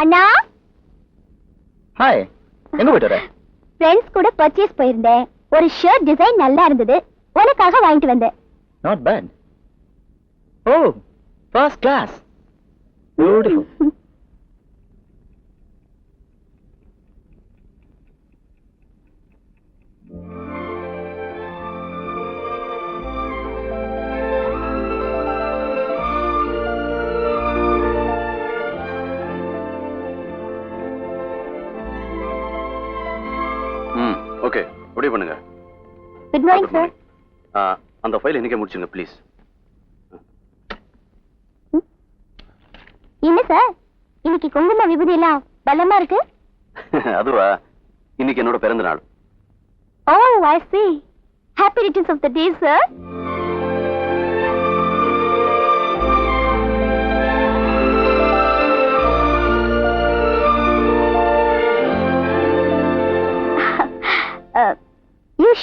அண்ணா? Hi எங்க போயிட்டு வர? ஃப்ரெண்ட்ஸ் கூட பர்ச்சேஸ் போயிருந்தேன். ஒரு ஷர்ட் டிசைன் நல்லா இருந்தது. உனக்காக வாங்கிட்டு வந்தேன். Not bad oh first class beautiful okay முடிவு பண்ணுங்க. குட் மார்னிங் சார் அந்த ஃபைல் இன்னைக்கே முடிச்சுங்க ப்ளீஸ் என்ன சார் இன்னைக்கு குங்கும விபூதி எல்லாம் பலமா இருக்கு? அதுவா? இன்னைக்கு என்னோட பிறந்த நாள் ஓ I see happy returns of the day sir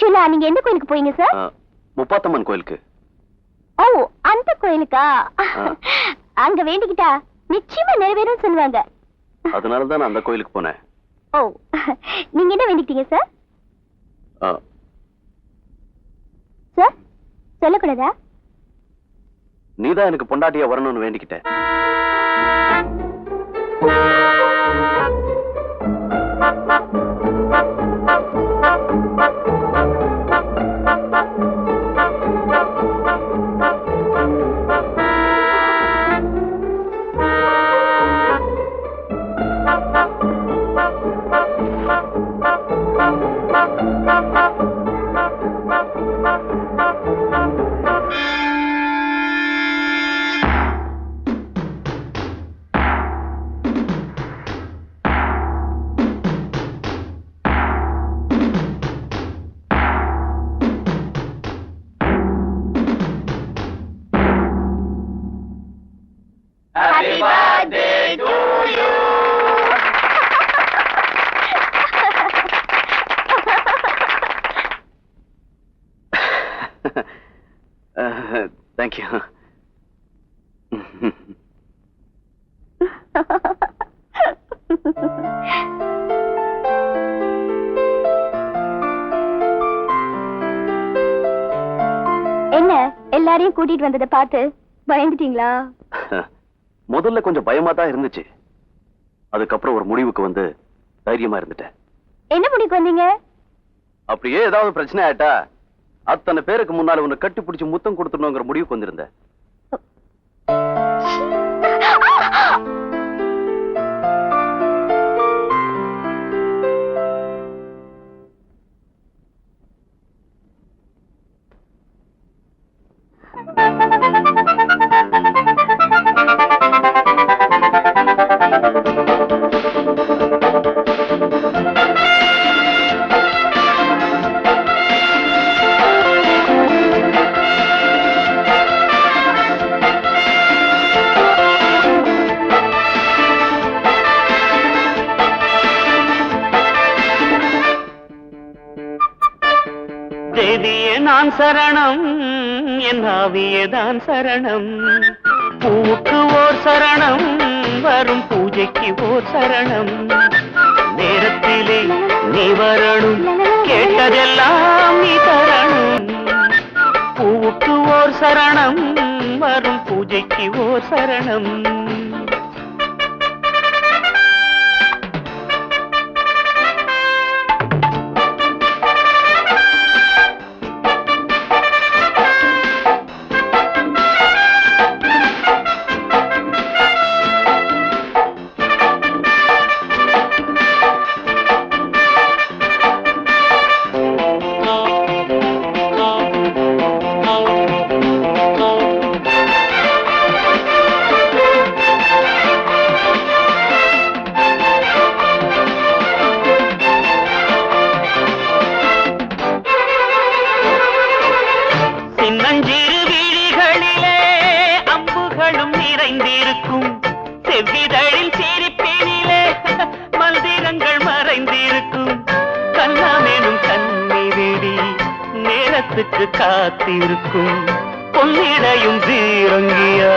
Uh, நீங்க எந்த கோயிலுக்கு போறீங்க சார் முப்பாத்தம்மன் கோயிலுக்கு. ஓ அந்த கோயிலுக்கா. அங்க வேண்டிக்கிட்டா நிச்சயமா நிறைவேறும் சொல்லுவாங்க. அதனால தான் அந்த கோயிலுக்கு போனேன். ஓ நீங்க என்ன வேண்டிக்கிட்டீங்க சார் சார் சொல்லக்கூடாதா? நீதான் எனக்கு பொண்டாட்டியா வரணும்னு வேண்டிக்கிட்டேன் என்ன எல்லாரையும் கூட்டிட்டு வந்ததை பார்த்து பயந்துட்டீங்களா? முதல்ல கொஞ்சம் பயமா தான் இருந்துச்சு. அதுக்கப்புறம் ஒரு முடிவுக்கு வந்து தைரியமா இருந்துட்டேன். என்ன முடிக்கு வந்தீங்க? அப்படியே ஏதாவது பிரச்சனை ஆயிட்டா அத்தனை பேருக்கு முன்னால உன்னை கட்டி பிடிச்சு முத்தம் கொடுத்துடணுங்கிற முடிவுக்கு வந்திருந்தேன். தேவியே நான் சரணம் என் ஆவியதான் சரணம். பூவுக்கு ஓர் சரணம் வரும் பூஜைக்கு ஓர் சரணம். நேரத்திலே நீ வரணும் கேட்டதெல்லாம் நீ தரணும். பூவுக்கு ஓர் சரணம் வரும் பூஜைக்கு ஓர் சரணம். நேரத்துக்கு காத்திருக்கும். பொன்னிடையும் சீரங்கியா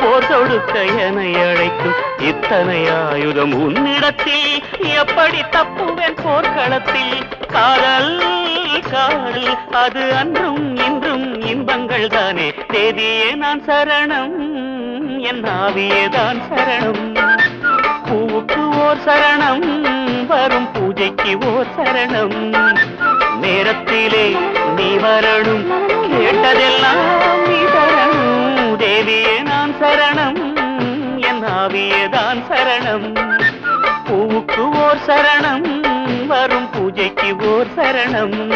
போர் தொடுக்க என அழைக்கும். இத்தனை ஆயுதம் உன்னிடத்தில் எப்படி தப்புவேன் போர்க்களத்தில்? காதல் காதல் அது அன்றும் இன்றும் இன்பங்கள் தானே. தேதியே நான் சரணம் என் ஆவியே தான் சரணம். பூவுக்கு ஓர் சரணம் வரும் பூஜைக்கு ஓர் சரணம். நேரத்திலே நீ வரணும். கேட்டதெல்லாம் நீ தரணும். தேவியே நான் சரணம். என் ஆவியே தான் சரணம். பூவுக்கு ஓர் சரணம். வரும் பூஜைக்கு ஓர் சரணம்.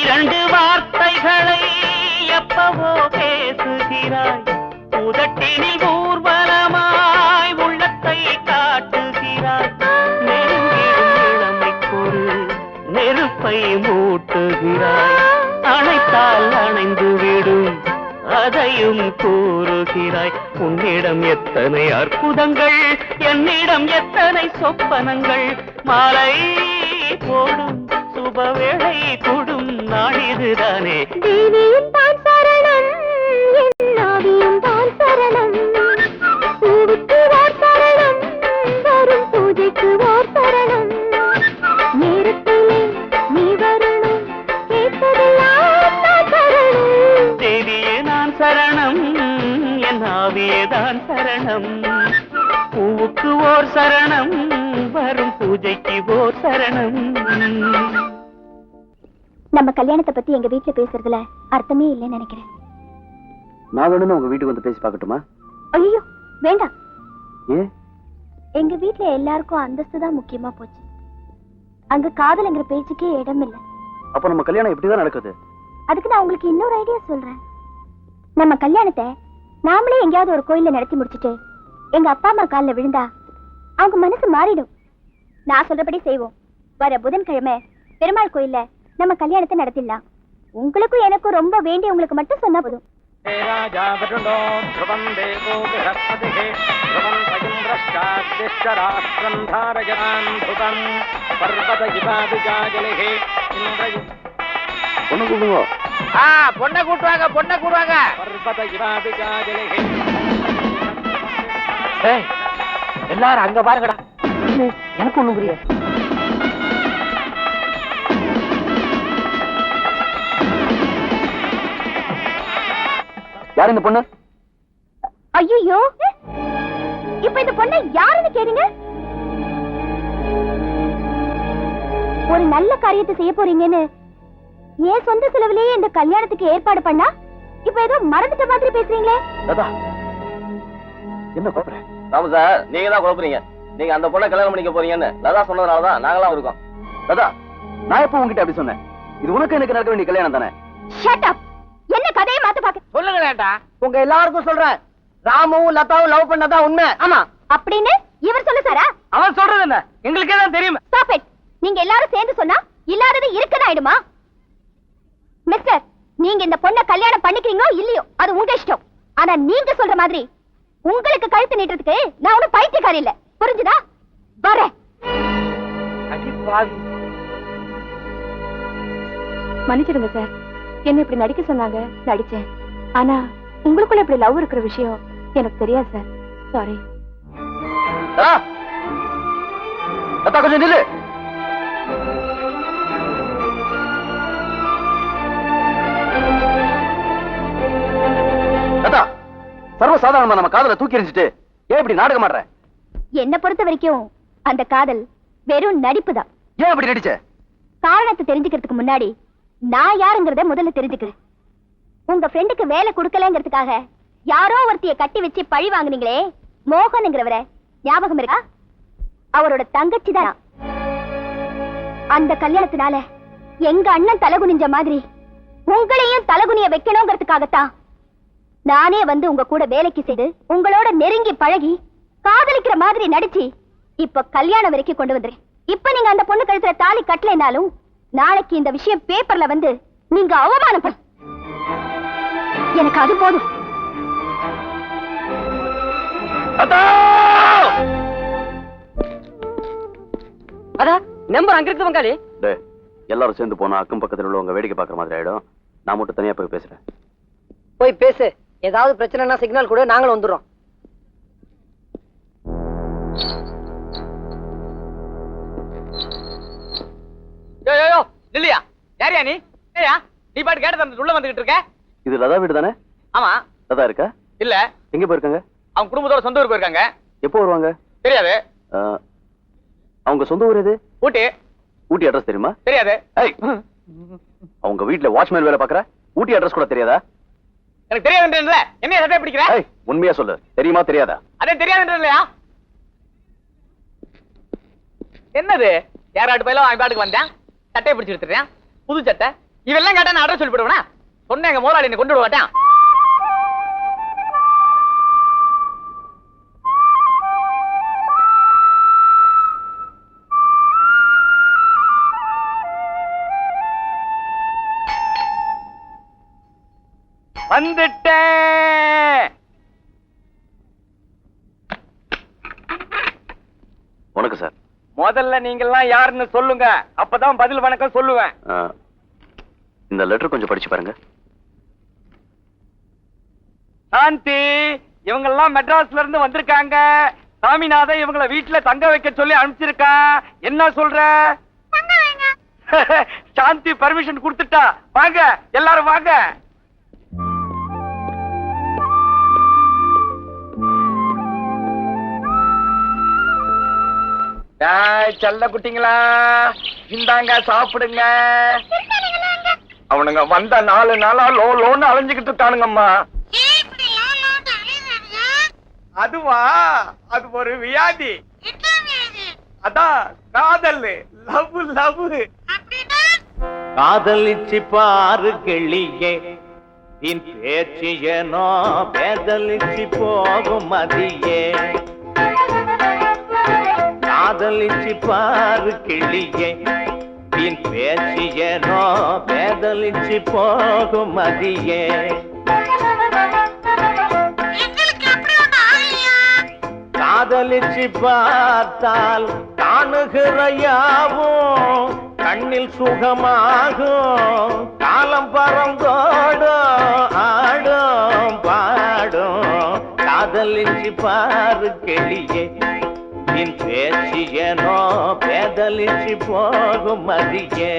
இரண்டு வார்த்தைகளை எப்பவோ பேசுகிறாய். உதட்டினில் ஊர்வலமாய் உள்ளத்தை காட்டுகிறாய். நெருங்கிடும் இளமைக்கொரு நெருப்பை மூட்டுகிறாய். அணைத்தால் அணைந்து விடும் அதையும் கூறுகிறாய். உன்னிடம் எத்தனை அற்புதங்கள் என்னிடம் எத்தனை சொப்பனங்கள் மாலை போடும் சுபவேளை கூடும் நாளிதுதானே தேவியும் தான் சரணம் என் ஆவியும் தான் சரணம். பூவுக்கு ஓர் சரணம் வரும் பூஜைக்கு ஓர் சரணம். நேரத்திலே நீ வரணும் கேட்டதெல்லாம் நான் சரணம் தேவியே நான் சரணம் என் ஆவியே தான் சரணம். பூவுக்கு ஓர் சரணம் வரும் பூஜைக்கு ஓர் சரணம். நம்ம கல்யாணத்தை பத்தி எங்க வீட்ல பேசுறதுல அர்த்தமே இல்லைன்னு நினைக்கிறேன். நான் வேணும்னு உங்க வீட்டுக்கு வந்து பேசி பார்க்கட்டுமா? ஐயோ வேண்டாம். ஏன்? எங்க வீட்ல எல்லாருக்கும் அந்தஸ்து தான் முக்கியமா போச்சு. அங்க காதல்ங்கிற பேச்சுக்கே இடம் இல்ல. அப்ப நம்ம கல்யாணம் இப்படிதான் நடக்குது? அதுக்கு நான் உங்களுக்கு இன்னொரு ஐடியா சொல்றேன். நம்ம கல்யாணத்தை நாமளே எங்கேயாவது ஒரு கோயில்ல நடத்தி முடிச்சிட்டு எங்க அப்பா அம்மா கால்ல விழுந்தா அவங்க மனசு மாறிடும். நான் சொல்றபடி செய்வோம். வர புதன்கிழமை பெருமாள் கோயில்ல நம்ம கல்யாணத்தை நடத்திடலாம். உங்களுக்கும் எனக்கும் ரொம்ப வேண்டிய உங்களுக்கு மட்டும் சொன்னா போதும். பொண்ணு கூப்பிடுங்க. பொண்ணை கூட்டுவாங்க பொண்ணை கூடுவாங்க. எல்லாரும் அங்க பாருங்கடா. எனக்கு ஒண்ணு புரியாது யார் இந்த பொண்ணு? ஐயோ இப்ப இந்த பொண்ணை யாருன்னு கேளுங்க. ஒரு நல்ல காரியத்தை செய்ய போறீங்கன்னு ஏன் சொந்த செலவுலயே இந்த கல்யாணத்துக்கு ஏற்பாடு பண்ணா இப்ப ஏதோ மறந்துட்ட மாதிரி பேசுறீங்களே. லதா என்ன கோபுற ராமு சார் நீங்க தான் குழப்பறீங்க நீங்க அந்த பொண்ணை கல்யாணம் பண்ணிக்க போறீங்கன்னு லதா சொன்னதுனாலதான் நாங்களாம் இருக்கோம். லதா நான் எப்போ உங்ககிட்ட அப்படி சொன்னேன்? இது உனக்கு எனக்கு நடக்க வேண்டிய கல்யாணம் தானே? ஷட் அப் சொல்லுங்களேன்டா. உங்க எல்லாருக்கும் சொல்றேன். ராமுவும் லதாவும் லவ் பண்ணதா உண்மை? ஆமா. அப்படின்னு இவர் சொல்ல சாரா. அவன் சொல்றது என்ன? எங்களுக்கே தான் தெரியுமே. ஸ்டாப் இட் நீங்க எல்லாரும் சேர்ந்து சொன்னா இல்லாதது இருக்குன்னு ஆயிடுமா? மிஸ்டர் நீங்க இந்த பொண்ண கல்யாணம் பண்ணிக்கிறீங்களோ இல்லையோ அது உங்க இஷ்டம். ஆனா நீங்க சொல்ற மாதிரி உங்களுக்கு கழுத்து நீட்டுறதுக்கு நான் ஒண்ணும் பைத்தியக்காரி இல்ல. புரிஞ்சுதா? வரேன். மன்னிச்சிடுங்க சார். என்ன இப்படி நடிக்க சொன்னாங்க? நடிச்சேன். ஆனா உங்களுக்குள்ள இப்படி லவ் இருக்கிற விஷயம் எனக்கு தெரியாது சார் சாரி கொஞ்சம் நில்லு. சர்வசாதாரணமா நம்ம காதல தூக்கி எறிஞ்சிட்டு ஏன் இப்படி நாடகம் ஆடுற? என்ன பொறுத்த வரைக்கும் அந்த காதல் வெறும் நடிப்பு தான் ஏன் இப்படி நடிச்ச? காரணத்தை தெரிஞ்சுக்கிறதுக்கு முன்னாடி நான் யாருங்கிறத முதல்ல தெரிஞ்சுக்கிறேன். உங்க ஃப்ரெண்டுக்கு வேலை கொடுக்கலங்கிறதுக்காக யாரோ ஒருத்திய கட்டி வச்சு பழி வாங்குனீங்களே மோகன்ங்கிறவர ஞாபகம் இருக்கா? அவரோட தங்கச்சி தான். அந்த கல்யாணத்தினால எங்க அண்ணன் தலகுனிஞ்ச மாதிரி உங்களையும் தலகுனிய வைக்கணுங்கிறதுக்காகத்தான் நானே வந்து உங்க கூட வேலைக்கு செய்து உங்களோட நெருங்கி பழகி காதலிக்கிற மாதிரி நடிச்சு இப்ப கல்யாணம் வரைக்கும் கொண்டு வந்துறேன் இப்ப நீங்க அந்த பொண்ணு கழுத்துல தாலி கட்டலைனாலும் நாளைக்கு இந்த விஷயம் பேப்பர்ல வந்து நீங்க அவமானப்படும் எனக்கு அது போதும். நம்பர் அங்க இருக்கு பங்காளி எல்லாரும் சேர்ந்து போனா அக்கம் பக்கத்துல உள்ளவங்க வேடிக்கை பார்க்குற மாதிரி ஆயிடும். நான் மட்டும் தனியா போய் பேசுறேன். போய் பேசு. ஏதாவது பிரச்சனைனா சிக்னல் கூட நாங்களும் வந்துடுறோம். யோ யோ யோ இல்லையா யாரியா நீ? ஏயா நீ பாட்டு கேட்ட தந்து உள்ள வந்துகிட்டு இருக்க? இது லதா வீடு தானே? ஆமா. லதா இருக்கா? இல்ல. எங்க போயிருக்காங்க? அவங்க குடும்பத்தோட சொந்த ஊர் போயிருக்காங்க. எப்போ வருவாங்க? தெரியாது. அவங்க சொந்த ஊர் எது? ஊட்டி. ஊட்டி அட்ரஸ் தெரியுமா? தெரியாது. அவங்க வீட்ல வாட்ச்மேன் வேலை பாக்குற ஊட்டி அட்ரஸ் கூட தெரியாதா? எனக்கு தெரியாதுன்றல என்ன சட்டை பிடிக்கிற? ஏய் உண்மையா சொல்லு. தெரியுமா தெரியாதா? அதே தெரியாதுன்றலையா என்னது? யாராட்டு பயில அவன் பாட்டுக்கு வந்தேன்? சட்டையை பிடிச்சி எடுத்துறேன் புது சட்டை. இவெல்லாம் கேட்டா நான் அட்ரஸ் சொல்லி எங்க முதலாளி என்னை கொண்டு விட மாட்டேன் வந்துட்டேன் வணக்கம் சார். முதல்ல நீங்கெல்லாம் யாருன்னு சொல்லுங்க. அப்பதான் பதில் வணக்கம் சொல்லுவேன். இந்த லெட்டர் கொஞ்சம் படிச்சு பாருங்க. சாந்தி இவங்க எல்லாம் மெட்ராஸ்ல இருந்து வந்திருக்காங்க. சாமிநாதன் இவங்கள வீட்டுல தங்க வைக்க சொல்லி அனுப்பிச்சிருக்கா. என்ன சொல்ற? சாந்தி பர்மிஷன் கொடுத்துட்டா. வாங்க எல்லாரும் வாங்க. செல்ல குட்டிங்களா இந்தாங்க சாப்பிடுங்க. அவனுங்க வந்த நாலு நாளா லோ லோன்னு அலைஞ்சுக்கிட்டு இருக்கானுங்கம்மா. அதுவா? அது ஒரு வியாதி. அதான் காதல். லவ் லவ் காதலிச்சு பாரு கிளியே. என் பேச்சு ஏனோ பேதலிச்சு போகும் மதியே. காதலிச்சு பாரு கிளியே. என் பேச்சு ஏனோ பேதலிச்சு போகும் மதியே. காதலிச்சு பார்த்தால் காணுகிற யாவும் கண்ணில் சுகமாகும் காலம் பறந்தோடும் ஆடும் பாடும். காதலிச்சு பாரு கெளியே என் பேச்சு ஏனோ பேதலிச்சு போகும் மதியே.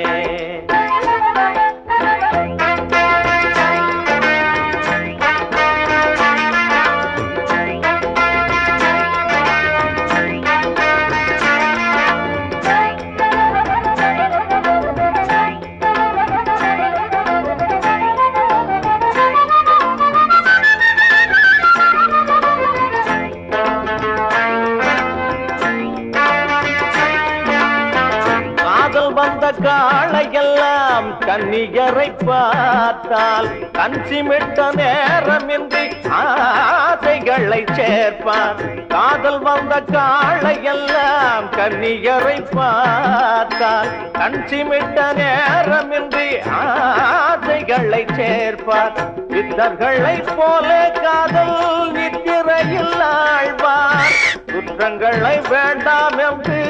கன்னிகரை கன்னியரை பார்த்தால் கஞ்சிமிட்ட நேரமின்றி ஆசைகளை சேர்ப்பான். காதல் வந்த காளையெல்லாம் கன்னிகரை பார்த்தால் கஞ்சிமிட்ட நேரமின்றி ஆசைகளை சேர்ப்பார் சித்தர்களைப் போல காதல் நித்திரையில் ஆழ்வார். குற்றங்களை வேண்டாம் என்று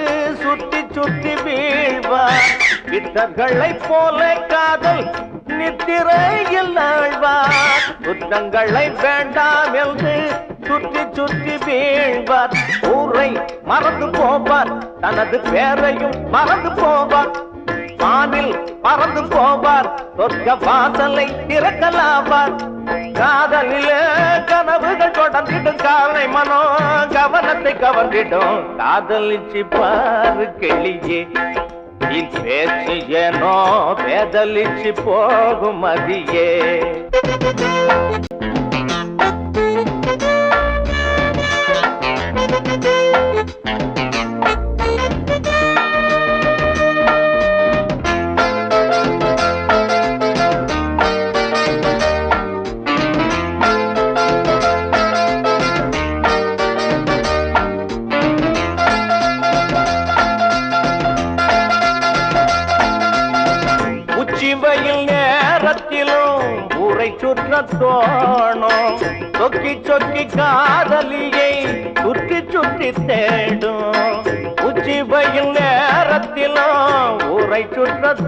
சுத்தி சுத்தி வீழ்வார். வித்தர்களை போல காதல் நித்திரையில் நாழ்வார் குற்றங்களை வேண்டாம் என்று சுற்றி சுற்றி வீழ்வார். ஊரை மறந்து போவார் தனது பேரையும் மறந்து போவார். வானில் பறந்து போவார் சொர்க்க வாசலை திறக்கலாவார். காதலிலே கனவுகள் தொடர்ந்திடும் காலை மனோ கவனத்தை கவர்ந்திடும். காதலிச்சு பாரு கிளியே. என் பேச்சு ஏனோ பேதலிச்சு போகும் மதியே.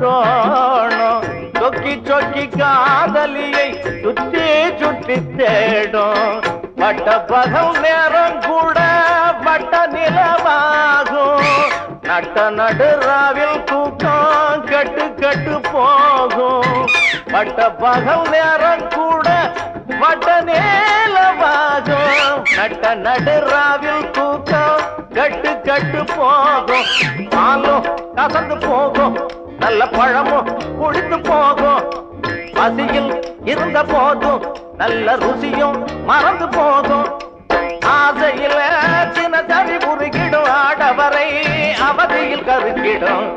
தோணும் சொக்கி சொக்கி காதலியை சுத்தி சுற்றி தேடும். பட்ட பகம் நேரம் கூட பட்ட நிலமாகும். நட்ட நடுராவில் தூக்கம் கட்டு கட்டு போகும். பட்ட பகம் நேரம் கூட பட்ட நேலமாகும். நட்ட நடுராவில் தூக்கம் கட்டு கட்டு போகும். பாலும் கசந்து போகும். நல்ல பழமும் குடித்து போகும் பசியில் இருந்த போதும் நல்ல ருசியும் மறந்து போகும் ஆசையில் சின்ன தினசரி குறுக்கிடும் ஆடவரை அவதியில் கருக்கிடும்